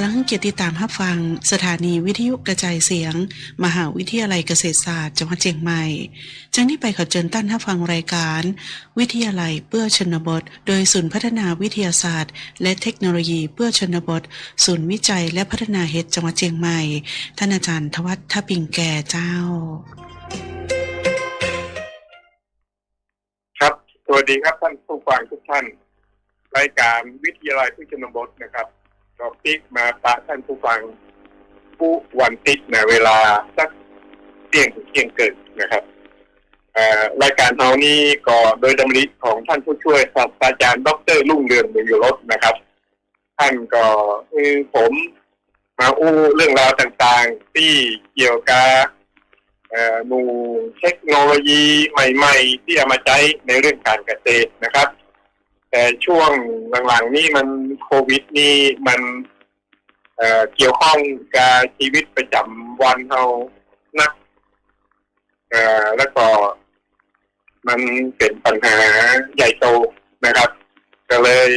กำลังเกียรติตามรับฟัง สถานีวิทยุกระจายเสียง มหาวิทยาลัยเกษตรศาสตร์จังหวัดเชียงใหม่จังนี้ไปขอเชิญท่านรับฟังรายการ วิทยาลัยเพื่อชนบท โดยศูนย์พัฒนาวิทยาศาสตร์ และเทคโนโลยีเพื่อชนบท ศูนย์วิจัยและพัฒนาเฮ็ดจังหวัดเชียงใหม่ ท่านอาจารย์ทวัฒน์ทปิงแก่เจ้า ครับสวัสดีครับท่านผู้ฟังทุกท่าน รายการวิทยาลัยพืชชนบทนะครับ ก็ปิกมาปะท่านผู้ฟัง ผู้วันติดนะเวลาสักเที่ยงถึงเที่ยงเกินนะครับรายการเฮานี้ก็โดยดำริของท่านผู้ช่วยศาสตราจารย์ ดรลุ่งเรืองบุญยรสนะครับ ท่านก็คือผมมาอู้เรื่องราวต่างๆ ที่เกี่ยวกับหมู่เทคโนโลยีใหม่ๆ ที่เอามาใช้ในเรื่องการเกษตรนะครับ แต่ช่วงหลังๆ นี่มัน โควิดนี่มันเอ่อเกี่ยวข้องกับชีวิตประจำวันเรานักเอ่อแล้วก็มันเป็นปัญหาใหญ่โตนะครับ ก็เลย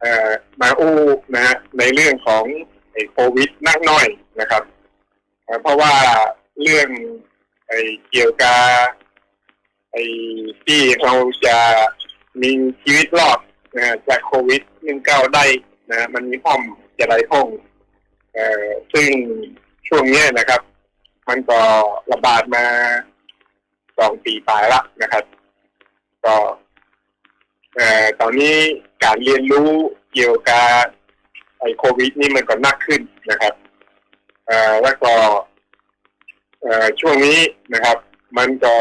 เอ่อมาอู้นะฮะในเรื่องของไอ้โควิดนักน้อยนะครับ เพราะว่าเรื่องไอ้เกี่ยวกับไอ้ที่เราจะมีชีวิตรอด จากโควิด 19 ได้นะมันมีห้อมจะไรห้องเอ่อซึ่งช่วงนี้นะครับ มันก็ระบาดมาสองปีปลายละนะครับ ก็เอ่อตอนนี้การเรียนรู้เกี่ยวกับไอ้โควิด นี่มันก็นักขึ้นนะครับเอ่อแล้วก็เอ่อช่วงนี้นะครับ มันก็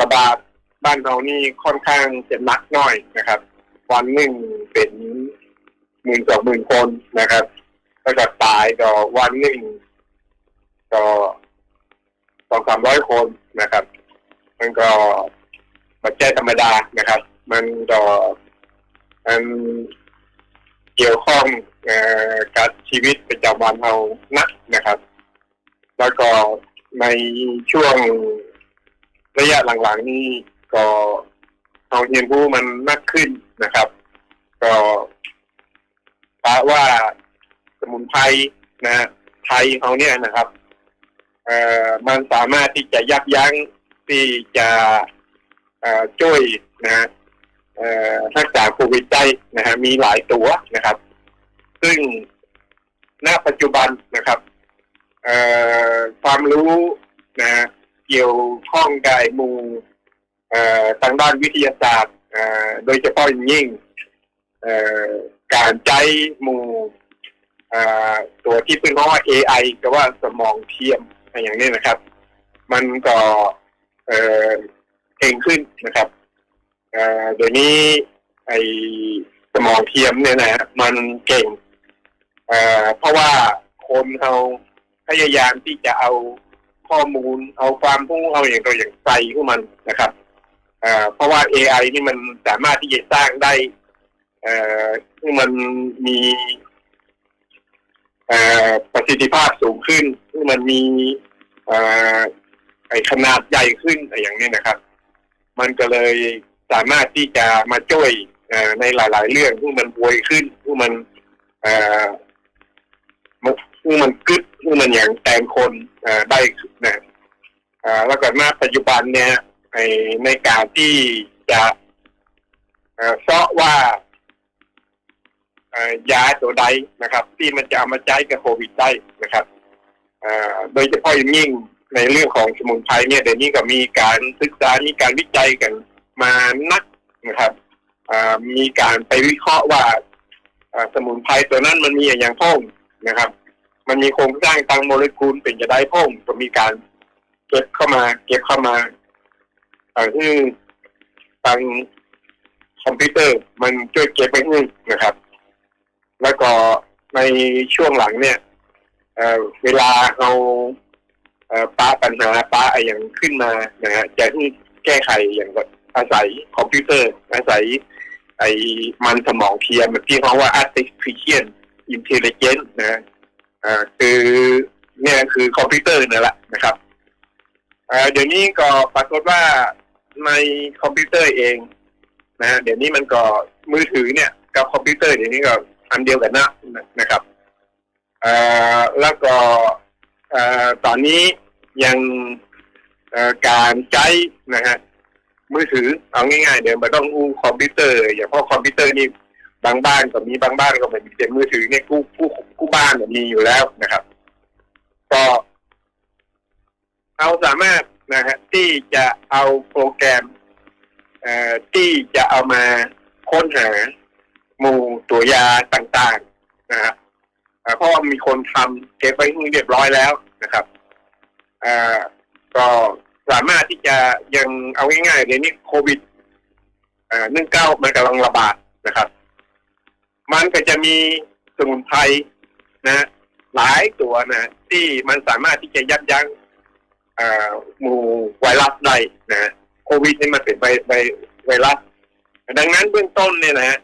ระบาด บ้านเรานี่ค่อนข้างจะหนักหน่อยนะครับ วันหนึ่งเป็นหมื่นสองหมื่นคนนะครับแล้วก็ตายก็วันหนึ่งก็สองสามร้อยคนนะครับ มันก็ปัจจัยธรรมดานะครับ มันก็มันเกี่ยวข้องอกับชีวิตประจำวันเรานักนะครับ แล้วก็ในช่วงระยะหลังๆนี้ ก็เราเรียนรู้มันมากขึ้นนะครับ ก็พราะว่าสมุนไพรนะไทยเขาเนี่ยนะครับเอ่อมันสามารถที่จะยับยั้งที่จะเอ่อช่วยนะฮะเอ่อรักษาโควิดได้นะฮะมีหลายตัวนะครับ ซึ่งณปัจจุบันนะครับเอ่อความรู้นะเกี่ยวข้องกับไอ้มู ทางด้านวิทยาศาสตร์ โดยเฉพาะอย่างยิ่งการใช้หมู่เอ่อตัวที่เป็นเพราะว่า AI ก็ว่าสมองเทียมอะไรอย่างนี้นะครับ มันก็เก่งขึ้นนะครับเดี๋ยวนี้ไอ้สมองเทียมเนี่ยนะฮะมันเก่งเเพราะว่าคนเขาพยายามที่จะเอาข้อมูล เอาความรู้เอาอย่างตัวอย่างใส่เข้ามันนะครับ เพราะว่า AI นี่มันสามารถที่จะสร้างได้ที่มันมีประสิทธิภาพสูงขึ้นที่มันมีไอขนาดใหญ่ขึ้นอะไรอย่างนี้นะครับ มันก็เลยสามารถที่จะมาช่วยในหลาย ๆ เรื่องที่มันรวยขึ้นที่มันเอ่มันกึดคือมันอย่างแตงคนได้นะแล้วก็มาปัจจุบันเนี่ย ไอ้ในการที่จะเอ่อเสาะว่ายาตัวใดนะครับ ที่มันจะเอามาใช้กับโควิดได้นะครับโดยเฉพาะอย่างยิ่งในเรื่องของสมุนไพรเนี่ยเดี๋ยวนี้ก็มีการศึกษา มีการวิจัยกันมานักนะครับมีการไปวิเคราะห์ว่าสมุนไพรตัวนั้นมันมีอย่างพ่องนะครับ มันมีโครงสร้างทางโมเลกุลเป็นจะได้พ่องก็มีการเก็บเข้ามา เก็บเข้ามา อ่างที่ทางคอมพิวเตอร์มันช่วยเก็บไว้ให้นะครับ แล้วก็ในช่วงหลังเนี่ยเเวลาเราเป้าปัญหาป้าอะไรอย่างขึ้นมานะฮะจะที่แก้ไขอย่างก็อาศัยคอมพิวเตอร์ อาศัย ไอ้มันสมองเทียมที่เขาว่า artificial intelligence นะฮะอ่าคือเนี่ยคือคอมพิวเตอร์นั่นแหละนะครับเดี๋ยวนี้ก็ปรากฏว่า ในคอมพิวเตอร์เองนะฮะเดี๋ยวนี้มันก็มือถือเนี่ย กับคอมพิวเตอร์เดี๋ยวนี้ก็อันเดียวกันนะนะครับอ่าแล้วก็อ่าตอนนี้ยังการใช้นะฮะมือถือเอาง่ายๆเดี๋ยวมันต้องอู้คอมพิวเตอร์อย่างเพราะคอมพิวเตอร์นี่บางบ้านก็มีบางบ้านก็ไม่มีแต่มือถือเนี่ยกู้กู้กู้บ้านมีอยู่แล้วนะครับ ก็เราสามารถ นะฮะที่จะเอาโปรแกรมที่จะเอามาค้นหาหมู่ตัวยาต่างๆนะฮะเพราะว่ามีคนทำเก็บไว้เรียบร้อยแล้วนะครับก็สามารถที่จะยังเอาง่ายๆเดี๋ยนี้โควิดเอ่อนึ่งเก้ามันกำลังระบาดนะครับ มันก็จะมีสมุนไพรนะ หลายตัวนะที่มันสามารถที่จะยับยั้ง มู่ไวรัสได้นะโควิดนี่มันเป็นไวไวไวรัส ดังนั้นเบื้องต้นเนี่ยนะฮะ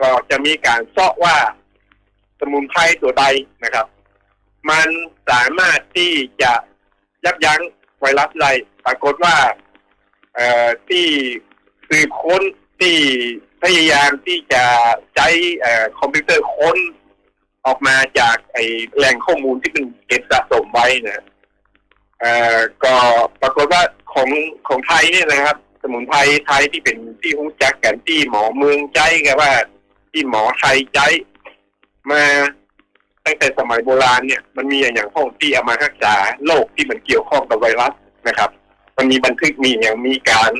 ก็จะมีการเสาะว่าสมุนไพรตัวใดนะครับ มันสามารถที่จะยับยั้งไวรัสใดปรากฏว่าเอ่อที่สืบค้นที่พยายามที่จะใช้คอมพิวเตอร์ค้นออกมาจากไอแหล่งข้อมูลที่เป็นเก็บสะสมไว้นะ เอ่อก็ปรากฏว่าของของไทยเนี่ยนะครับ สมุนไพรไทยที่เป็นที่รู้จักกันที่หมอเมืองใจกันว่า ที่หมอไทยใจ มาตั้งแต่สมัยโบราณเนี่ยมันมีอย่างพวกที่เอามารักษาโรคที่มันเกี่ยวข้องกับไวรัสนะครับ มันมีบันทึกมีอย่างมีการ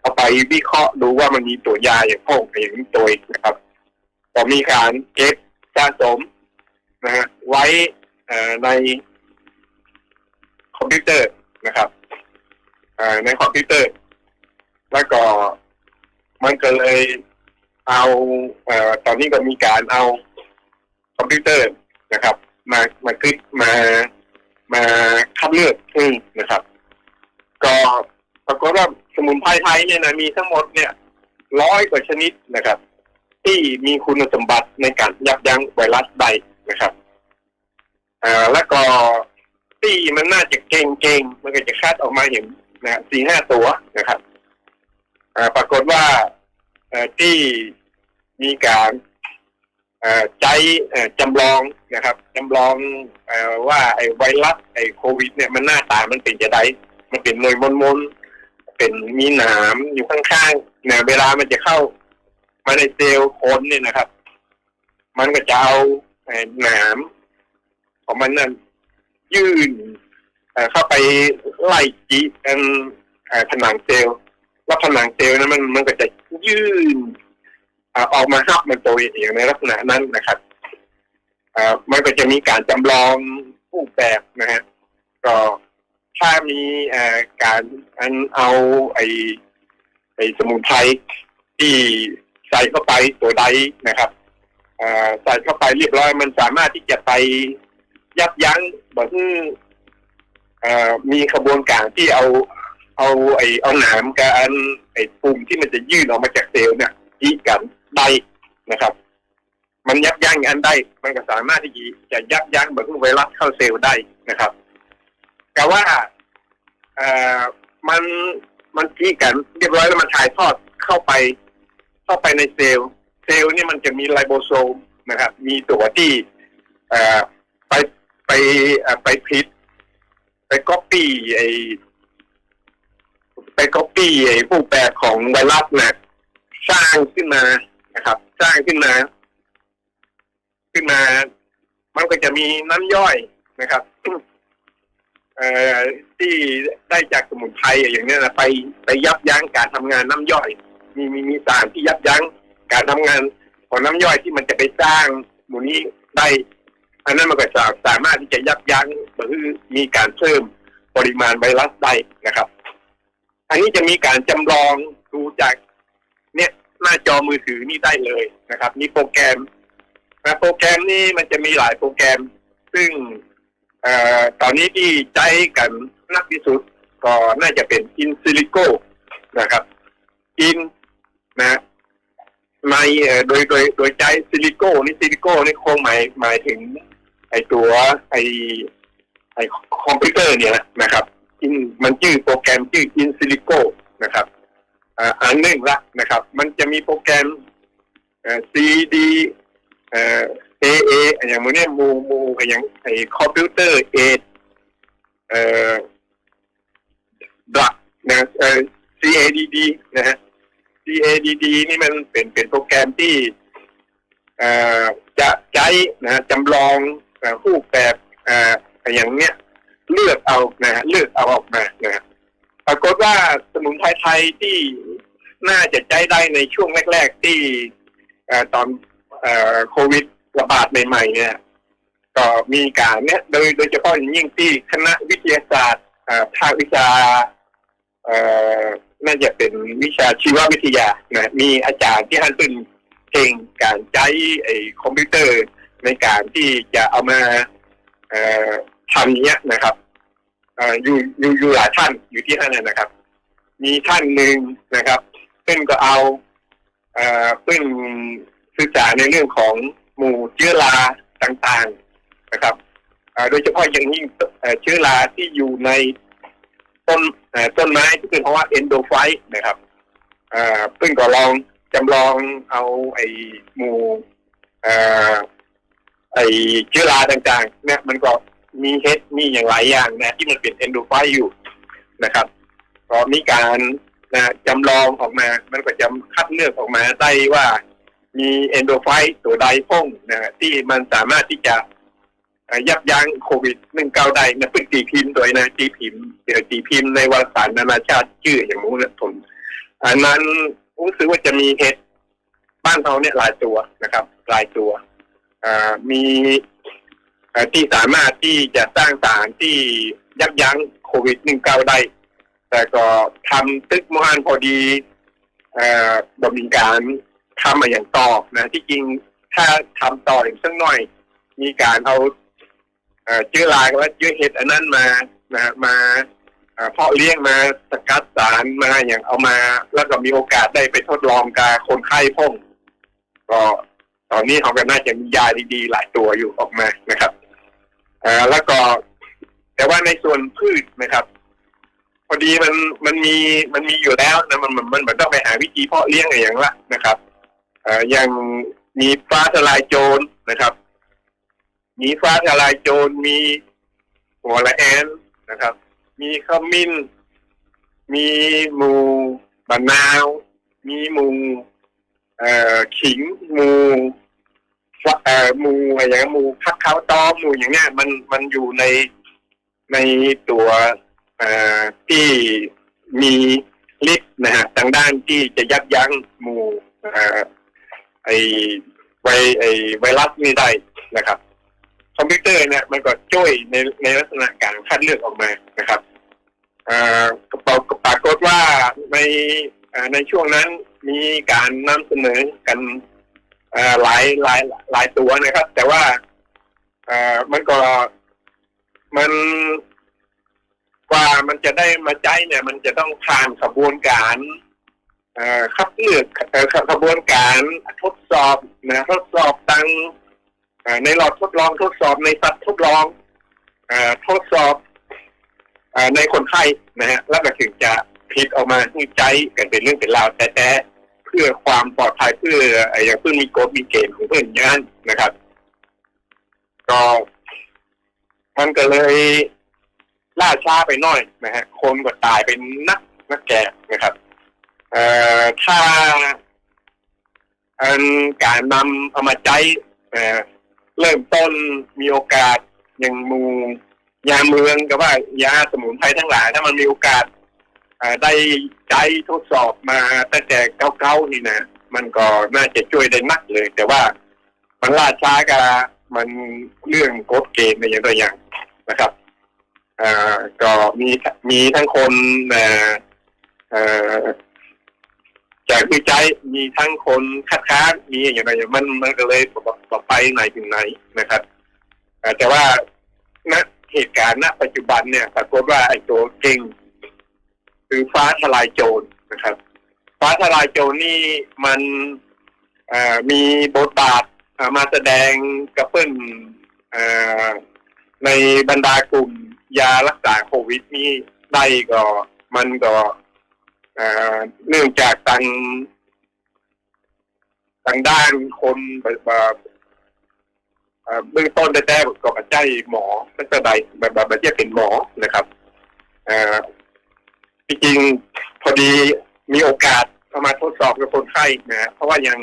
เอาไปวิเคราะห์ดูว่ามันมีตัวยาอย่างพวกอย่างนี้ตัวนะครับก็มีการเก็บสะสมนะฮะไว้ใน คอมพิวเตอร์นะครับอในคอมพิวเตอร์ แล้วก็มันก็เลยเอาเอ่อตอนนี้ก็มีการเอาคอมพิวเตอร์นะครับ มามาคลิกมามาคัดเลือกอืมนะครับ ก็ปรากฏว่าสมุนไพรไทยเนี่ยนะมีทั้งหมดเนี่ยร้อยกว่าชนิดนะครับ ที่มีคุณสมบัติในการยับยั้งไวรัสใดนะครับอ่าแล้วก็ ที่มันน่าจะเก่งๆมันก็จะคัดออกมาเห็นนะสี่ห้าตัวนะครับอปรากฏว่าอที่มีการอใจอ่อจำลองนะครับจำลองอว่าไอ้ไวรัสไอ้โควิด เนี่ยมันหน้าตามันเป็นจะไดมันเป็นหน่วยมนๆเป็นมีหนามอยู่ข้างๆเนี่ยเวลามันจะเข้ามาในเซลล์คนเนี่ยนะครับ มันก็จะเอาหนามของมันนั่น ยื่นเข้าไปไล่จีกันผนังเซลล์แล้วผนังเซลล์นั้นมันมันก็จะยื่นออกมาฮับมันตัวเองในลักษณะนั้นนะครับมันก็จะมีการจำลองรูปแบบนะฮะก็ถ้ามีการอันเอาไอไอสมุนไพรที่ใส่เข้าไปตัวใดนะครับใส่เข้าไปเรียบร้อยมันสามารถที่จะไป ยับยั้งบบเอ่อมีขบวนการที่เอาเอาไอเอาหนามกับอันไอปุ่มที่มันจะยื่นออกมาจากเซลล์เนี่ยยีกันได้นะครับ มันยับยั้งอันได้ มันก็สามารถที่จะยับยั้งแบบไวรัสเข้าเซลล์ได้นะครับ แต่ว่าเอ่อมันมันจี้กันเรียบร้อยแล้วมันถ่ายทอดเข้าไป เข้าไปในเซลล์ เซลล์นี่มันจะมีไลโบโซมนะครับ มีตัวที่เอ่อ ไปไปพิดไปก๊อปปี้ไอไปก๊อปปี้ไอผู้แปลของไวรัสเนี่ยสร้างขึ้นมานะครับ สร้างขึ้นมา ขึ้นมา มันก็จะมีน้ำย่อยนะครับเอ่อที่ได้จากสมุนไพรอย่างนี้นะไปไปยับยั้งการทำงานน้ำย่อย มีมีมีสารที่ยับยั้งการทำงานของน้ำย่อยที่มันจะไปสร้างหมูนี้ได้ อันนั้นมันก็จะสามารถที่จะยับยั้งหรือมีการเพิ่มปริมาณไวรัสได้นะครับอันนี้จะมีการจำลองดูจากเนี่ยหน้าจอมือถือนี่ได้เลยนะครับ มีโปรแกรมนะโปรแกรมนี้มันจะมีหลายโปรแกรม ซึ่งเอ่อตอนนี้ที่ใช้กันนักที่สุดก็น่าจะเป็นอินซิลิโกนะครับอินนะในเอ่อโดยโดยโดยใช้ซิลิโกนี่ซิลิโกนี่คงหมายหมายถึง ไอตัวไอไอคอมพิวเตอร์เนี่ยนะครับอินมันชื่อโปรแกรมชื่ออินซิลิโกนะครับอันหนึ่งละนะครับ มันจะมีโปรแกรมเอ่อ CD เอ่อ AA อย่างมือเนี่ยมูมูอย่างไอคอมพิวเตอร์เอเอ่อดักนะเอ่อ CADD นะฮะ CADD นี่มันเป็นเป็นโปรแกรมที่เอ่อจะใช้นะฮะจำลอง รูปแบบออย่างเนี้ยเลือกเอานะฮะเลือกเอาออกมานะฮะปรากฏว่าสมุนไพรไทยที่น่าจะใช้ได้ในช่วงแรก ๆ ที่อตอนโควิดระบาดใหม่ ๆ เนี่ยก็มีการเนี่ยโดยโดยเฉพาะอย่างยิ่งที่คณะวิทยาศาสตร์ภาควิชาน่าจะเป็นวิชาชีววิทยานะมีอาจารย์ที่ท่านเป็นเก่งการใช้ไอ้คอมพิวเตอร์ ในการที่จะเอามาทำเนี้ยนะครับอยู่อยู่อยู่หลายท่านอยู่ที่ท่านนะครับ มีท่านหนึ่งนะครับเพิ่นก็เอาเอ่อเพิ่นศึกษาในเรื่องของหมู่เชื้อราต่างๆนะครับโดยเฉพาะอย่างยิ่งเชื้อราที่อยู่ในต้นต้นไม้ที่เป็นเพราะว่าเอนโดไฟนะครับเอ่อเพิ่งก็ลองจำลองเอาไอ้หมู่ ไอ้เชื้อราต่างๆ เนี่ยมันก็มีเฮดมีอย่างหลายอย่างนะที่มันเป็นเอนโดไฟอยู่นะครับก็มีการนะจำลองออกมา มันก็จะคัดเลือกออกมาได้ว่ามีเอนโดไฟตัวใดพ่งนะที่มันสามารถที่จะยับยั้งโควิดหนึ่งเก้าได้นะเป็นตีพิมพ์โดยนะตีพิมพ์เดี๋ยวตีพิมพ์ในวารสารนานาชาติชื่ออย่างนู้นนะผมอันนั้นรู้สึกว่าจะมีเห็ดบ้านเราเนี่ยหลายตัวนะครับหลายตัว มีที่สามารถที่จะสร้างสารที่ยับยั้งโควิดหนึ่งเก้าได้ แต่ก็ทำตึกมานพอดีอดำเนินการทำมาอย่างต่อนะที่จริงถ้าทำต่ออีกสักหน่อย มีการเอาเชื้อราและเชื้อเห็ดอันนั้นมานะมาเอ่อเพาะเลี้ยงมาสกัดสารมาอย่างเอามา แล้วก็มีโอกาสได้ไปทดลองกับคนไข้พ่งก็ ตอนนี้เขาก็น่าจะมียาดีๆ หลายตัวอยู่ออกมานะครับอ่อแล้วก็แต่ว่าในส่วนพืชนะครับ พอดีมันมันมีมันมีอยู่แล้วนะมันมันมันเหมือนต้องไปหาวิธีเพาะเลี้ยงอะไรอย่างละนะครับอ่ออย่างมีฟ้าทลายโจรนะครับ มีฟ้าทลายโจรมีหัวละแอนนะครับ มีขมิ้น มีหมูบะนาว มีหมู เอ่อขิงมูเอ่อมูอะไรอย่างเงี้ยมูพักเขาต้อมมูอย่างเงี้ยมันมันอยู่ในในตัวเอ่อที่มีฤทธิ์นะฮะทางด้านที่จะยับยั้งมูเอ่อไอไวไอไวรัสนี่ได้นะครับ คอมพิวเตอร์เนี่ยมันก็ช่วยในในลักษณะการคัดเลือกออกมานะครับเอ่อปรากปรากฏว่าในในช่วงนั้น มีการนำเสนอกันหลายหลายหลายตัวนะครับ แต่ว่าอมันก็มันกว่ามันจะได้มาใช้เนี่ย มันจะต้องผ่านขบวนการอคัดเลือกขบวนการทดสอบนะทดสอบตังในหลอดทดลองทดสอบในสัตว์ทดลองอทดสอบอในคนไข้นะฮะแล้วก็ถึงจะพิดออกมาที่ใจกันเป็นเรื่องเป็นราวแต่แต่ พื่อความปลอดภัยเพื่อไอ้อย่างเพื่อนมีโกดมีเกณฑ์ของเพื่อนอย่างนั้นนะครับ ก็มันก็เลยล่าช้าไปหน่อยนะฮะ คนก็ตายเป็นนักนักแก่นะครับ เอ่อถ้าการนำเอามาใช้เริ่มต้นมีโอกาสอย่างมูยาเมืองกับว่ายาสมุนไพรทั้งหลาย ถ้ามันมีโอกาส ได้ใช้ทดสอบมาตั้งแต่เก้าๆนี่นะมันก็น่าจะช่วยได้มากเลย แต่ว่ามันล่าช้ากับมันเรื่องกฎเกณฑ์ในอย่างตัวอย่างนะครับอ่อก็มีมีทั้งคนอ่อเอ่อจากวิจัยมีทั้งคนคัดค้านมีอย่างไรอย่างมันมันก็เลยต่อไปไหนถึงไหนนะครับแต่ว่าณเหตุการณ์ณปัจจุบันเนี่ยปรากฏว่าไอ้ตัวเก่ง คือฟ้าทลายโจรนะครับ ฟ้าทลายโจรนี่มันมีบทบาทมาแสดงกระเพิ่นเอ่อในบรรดากลุ่มยารักษาโควิดนี่ได้ก็มันก็เนื่องจากทางทางด้านคนแบบเบื้องต้นแต่แต่ก็ปัจจัยหมอตั้งแต่ใดแบบแบบแบบที่เป็นหมอนะครับอ่อที่ จริงพอดีมีโอกาสเอามาทดสอบกับคนไข้นะฮะเพราะว่ายัง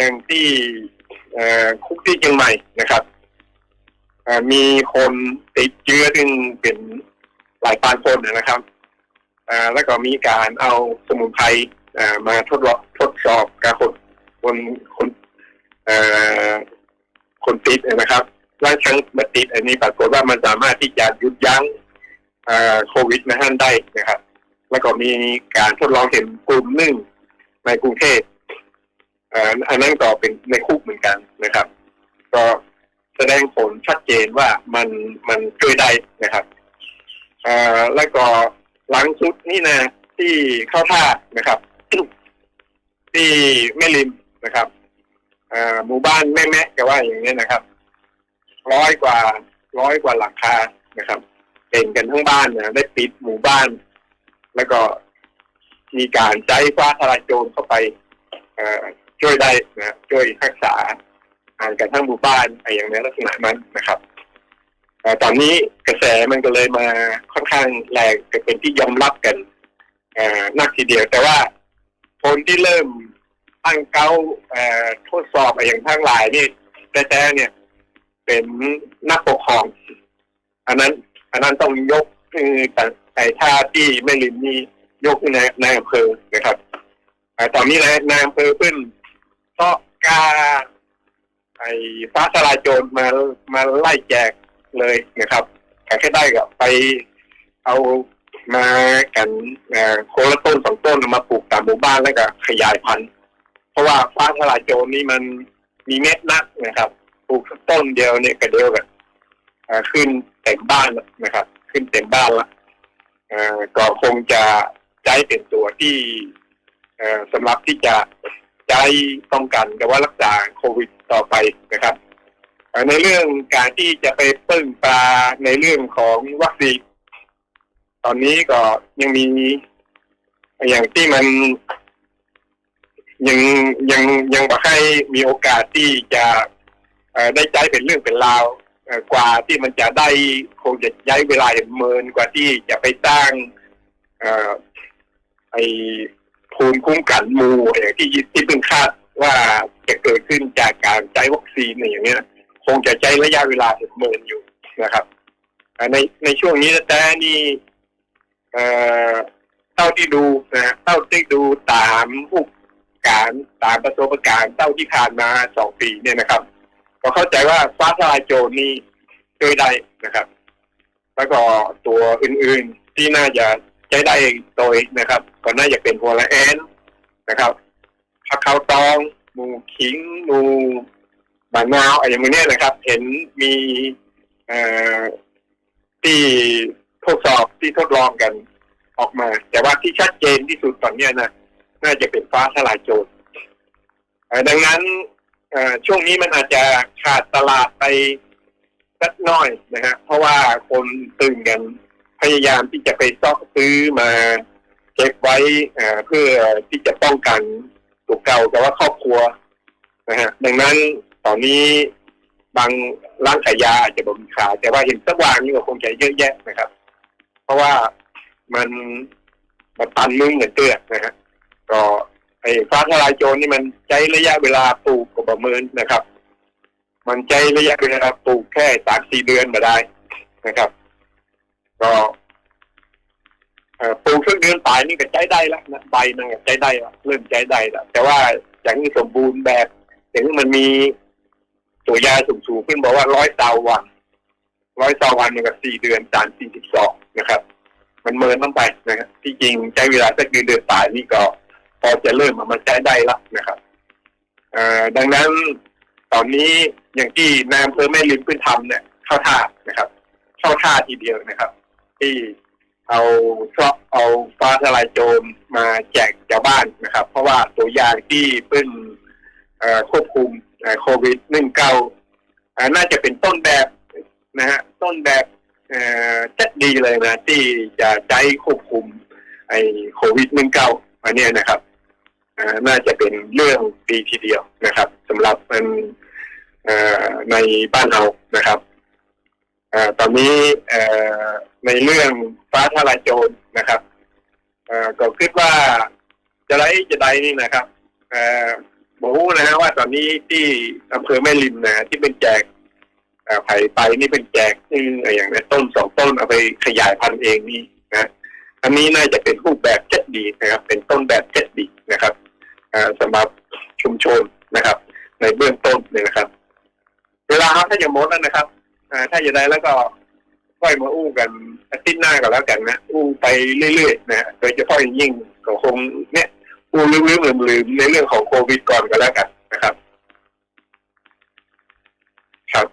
ยังที่คุกที่เชียงใหม่นะครับมีคนติดเชื้อถึงเป็นหลายพันคนนะครับแล้วก็มีการเอาสมุนไพรมาทดลองทดสอบกับคนคนคนคนติดนะครับ แล้วทั้งมาติดอันนี้ปรากฏว่ามันสามารถที่จะยุดยั้ง โควิดนะฮั่นได้นะครับ แล้วก็มีการทดลองเห็นกลุ่มหนึ่งในกรุงเทพอ,อันนั้นก็เป็นในคุกเหมือนกันนะครับ ก็แสดงผลชัดเจนว่ามันมันช่วยได้นะครับอแล้วก็หลังสุดนี่นะที่เข้าท่านะครับ ที่แม่ริมนะครับอหมู่บ้านแม่แม่ก็ว่าอย่างนี้นะครับ ร้อยกว่า ร้อยกว่าหลังคานะครับ เป็นกันทั้งบ้านนะได้ปิดหมู่บ้าน แล้วก็มีการใช้ฟ้าทลายโจรเข้าไปช่วยได้นะช่วยรักษาอ่านกันทั้งหมู่บ้านอะไรอย่างนี้ลักษณะนั้นนะครับอตอนนี้กระแสมันก็เลยมาค่อนข้างแรงเป็นที่ยอมรับกันนักทีเดียว แต่ว่าคนที่เริ่มตั้งเก้าทดสอบอะไรอย่างทั้งหลายนี่แต่แต่เนี่ย เป็นนักปกครองอันนั้น อันนั้นต้องยกคือแต่ไอ้ท่าที่แม่ริมนี่ยกในในอำเภอนะครับเอ่อตอนนี้ในในอำเภอเพิ่นก็กล้าไอ้ฟ้าทลายโจรมามาไล่แจกเลยนะครับการแค่ได้ก็ไปเอามากันโคนละต้นสองต้นมาปลูกตามหมู่บ้านแล้วก็ขยายพันธุ์ เพราะว่าฟ้าทลายโจรนี่มันมีเม็ดนักนะครับ ปลูกต้นเดียวเนี่ยก็เดียวกัน ขึ้นเต็มบ้านนะครับ ขึ้นเต็มบ้านละก็คงจะใช้เป็นตัวที่สำหรับที่จะใช้ป้องกันกับว่ารักษาโควิดต่อไปนะครับในเรื่องการที่จะไปพึ่งปลาในเรื่องของวัคซีนตอนนี้ก็ยังมีอย่างที่มันยังยังยังบอกให้มีโอกาสที่จะได้ใช้เป็นเรื่องเป็นราว กว่าที่มันจะได้คงจะย้ายเวลาเมินกว่าที่จะไปสร้างเอ่อไอภูมิคุ้มกันหมูอย่างที่ที่เพิ่งคาดว่าจะเกิดขึ้นจากการใช้วัคซีนอย่างเงี้ย คงจะใช้ระยะเวลาถึงหมื่นอยู่นะครับในในช่วงนี้แต่นี่เออเท่าที่ดูนะเท่าที่ดูตามผู้การตามประสบการณ์เท่าที่ผ่านมาสองปีเนี่ยนะครับ ก็เข้าใจว่าฟ้าทลายโจรนี่ช่วยได้นะครับ แล้วก็ตัวอื่นๆที่น่าจะใช้ได้โดยนะครับ ก็น่าจะเป็นหัวละแอนนะครับผักขาตอง หมูขิงหมูบานาวอะไรอย่างเงี้ยนะครับ เห็นมีเอ่อที่ทดสอบที่ทดลองกันออกมา แต่ว่าที่ชัดเจนที่สุดตอนเนี้ยนะน่าจะเป็นฟ้าทลายโจรดังนั้น ช่วงนี้มันอาจจะขาดตลาดไปสักน้อยนะฮะเพราะว่าคนตื่นกันพยายามที่จะไปซอกซื้อมาเก็บไว้เพื่อที่จะป้องกันตัวเก่าแต่ว่าครอบครัวนะฮะดังนั้นตอนนี้บางร้านขายยาอาจจะบมีขายแต่ว่าเห็นสว่างนี่ก็คงจะเยอะแยะนะครับ เพราะว่ามันมันตันมึงเหมือนเตื้อนะฮะก็ ไอ้ฟ้าทลายโจรนี่มันใช้ระยะเวลาปลูกก็ประเมินนะครับ มันใช้ระยะเวลาปลูกแค่สามสี่เดือนมาได้นะครับ ก็ปลูกเครื่องเดือนปลายนี่ก็ใช้ได้แล้วนะใบมันก็ใช้ได้แล้วเริ่มใช้ได้แล้วแต่ว่าอย่างนี้สมบูรณ์แบบอย่างนี้มันมีตัวยาสูงๆขึ้นบอกว่าร้อยเตาวันร้อยเตาวันมันก็สี่เดือนสามสี่สิบสองนะครับ มันเมินต้องไปนะครับที่จริงใช้เวลาสักเดือนเดือนปลายนี่ก็ อจะเริ่มเอามาใช้ได้แล้วนะครับดังนั้นตอนนี้อย่างที่นายอำเภอแม่ริมพื้นทำเนี่ยเข้าท่านะครับ เข้าท่าทีเดียวนะครับ ที่เอาซอเอาฟ้าทลายโจรมาแจกชาวบ้านนะครับ เพราะว่าตัวยาที่เพิ่งเอ่อควบคุมโควิดหนึ่งเก้าน่าจะเป็นต้นแบบนะฮะต้นแบบจัดดีเลยนะ ที่จะใช้ควบคุมไอ้โควิดหนึ่งเก้าอันนี้นะครับ น่าจะเป็นเรื่องดีทีเดียวนะครับสำหรับมันในบ้านเรานะครับอตอนนี้ในเรื่องฟ้าทลายโจรนะครับก็คิดว่าจะไรจะใดนี่นะครับบอกนะฮะว่าตอนนี้ที่อำเภอแม่ริมนะที่เป็นแจกไผ่ไปนี่เป็นแจกซึ่งอย่างในต้นสองต้นเอาไปขยายพันธุ์เองนี่นะอันนี้น่าจะเป็นรูปแบบเจ็ดดีนะครับ เป็นต้นแบบเจ็ดดีนะครับ สำหรับชุมชนนะครับ ในเบื้องต้นเนี่ยนะครับ เวลาครับถ้าอย่าหมดแล้วนะครับถ้าอย่าไดแล้วก็ค่อยมาอู้กันอาทิตย์หน้าก็แล้วกันนะอู้ไปเรื่อยๆนะโดยเฉพาะอย่างยิ่งก็คงเนี่ยอู้ลืมๆลืมๆในเรื่องของโควิดก่อนก็แล้วกันนะครับ ครับ